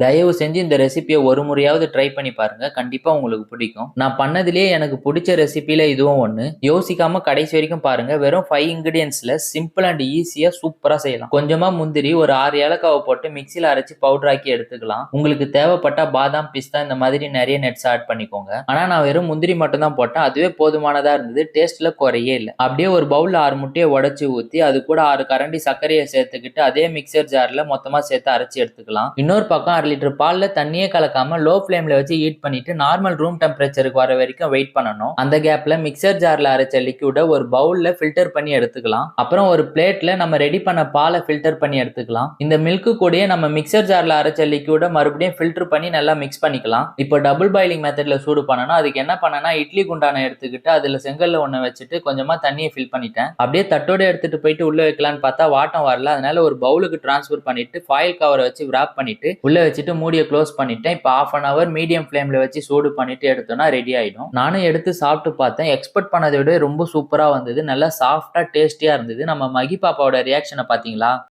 தயவு செஞ்சு இந்த ரெசிபியை ஒரு முறையாவது ட்ரை பண்ணி பாருங்க. கண்டிப்பா உங்களுக்கு பிடிக்கும். நான் பண்ணதுலேயே எனக்கு பிடிச்ச ரெசிபியில இதுவும் ஒண்ணு. யோசிக்காம கடைசி வரைக்கும் பாருங்க. வெறும் ஃபைவ் இன்கிரீடியன்ஸ்ல சிம்பிள் அண்ட் ஈஸியா சூப்பரா செய்யலாம். கொஞ்சமா முந்திரி ஒரு ஆறு ஏலக்காவை போட்டு மிக்சியில் அரைச்சு பவுடர் ஆக்கி எடுத்துக்கலாம். உங்களுக்கு தேவைப்பட்டா பாதாம் பிஸ்தா இந்த மாதிரி நிறைய நெட்ஸ் ஆட் பண்ணிக்கோங்க. ஆனா நான் வெறும் முந்திரி மட்டும் தான் போட்டேன். அதுவே போதுமானதா இருந்தது. டேஸ்ட்ல குறையே இல்லை. அப்படியே ஒரு பவுல்ல ஆறு முட்டையை உடச்சி ஊத்தி அது கூட ஆறு கரண்டி சர்க்கரையை சேர்த்துக்கிட்டு அதே மிக்சர் ஜார்ல மொத்தமா சேர்த்து அரைச்சு எடுத்துக்கலாம். இன்னொரு பக்கம் ஆறு லிட்டர் பால்ல தண்ணியே கலக்காம லோ ஃப்ளேமில் வச்சு ஹீட் பண்ணிட்டு நார்மல் ரூம் டெம்பரேச்சருக்கு வர வரைக்கும் வெயிட் பண்ணணும். அந்த கேப்ல மிக்சர் ஜார்ல அரைச்ச லிக்விட ஒரு பவுல்ல ஃபில்டர் பண்ணி எடுத்துக்கலாம். அப்புறம் ஒரு பிளேட்ல நம்ம ரெடி பண்ண பாலை ஃபில்டர் பண்ணி எடுத்துக்கலாம். இந்த மில்க்கு கூடயே நம்ம மிக்சர் ஜார்ல அரைச்ச லிக்விட மறுபடியும் ஃபில்டர் பண்ணி நல்லா மிக்ஸ் பண்ணிக்கலாம். இப்போ டபுள் பாயிலிங் மெத்தட்ல சூடு பண்ணணும். அதுக்கு என்ன பண்ணனா இட்லி குண்டானை எடுத்துக்கிட்டு அதுல செங்கல்ல ஒன்று வச்சுட்டு கொஞ்சமா தண்ணியை ஃபில் பண்ணிட்டேன். அப்படியே தட்டோட எடுத்துட்டு போயிட்டு உள்ள வைக்கலான்னு பார்த்தா வாட்டம் வரல. அதனால ஒரு பவுலுக்கு டிரான்ஸ்ஃபர் பண்ணிட்டு ஃபாயில் கவரை வச்சு விராப் பண்ணிட்டு உள்ள வச்சுட்டு மூடியை க்ளோஸ் பண்ணிட்டேன். இப்போ ஆஃப் அன் அவர் மீடியம் ஃப்ளேமில் வச்சு சூடு பண்ணிட்டு எடுத்தோம்னா ரெடி ஆகிடும் நானும் எடுத்து சாப்பிட்டு பார்த்தேன். எக்ஸ்பெக்ட் பண்ணதை விட ரொம்ப சூப்பராக வந்தது. நல்லா சாஃப்டாக டேஸ்டியாக இருந்தது. நம்ம மகி பாப்பாவோட ரியாக்ஷனை பார்த்தீங்களா?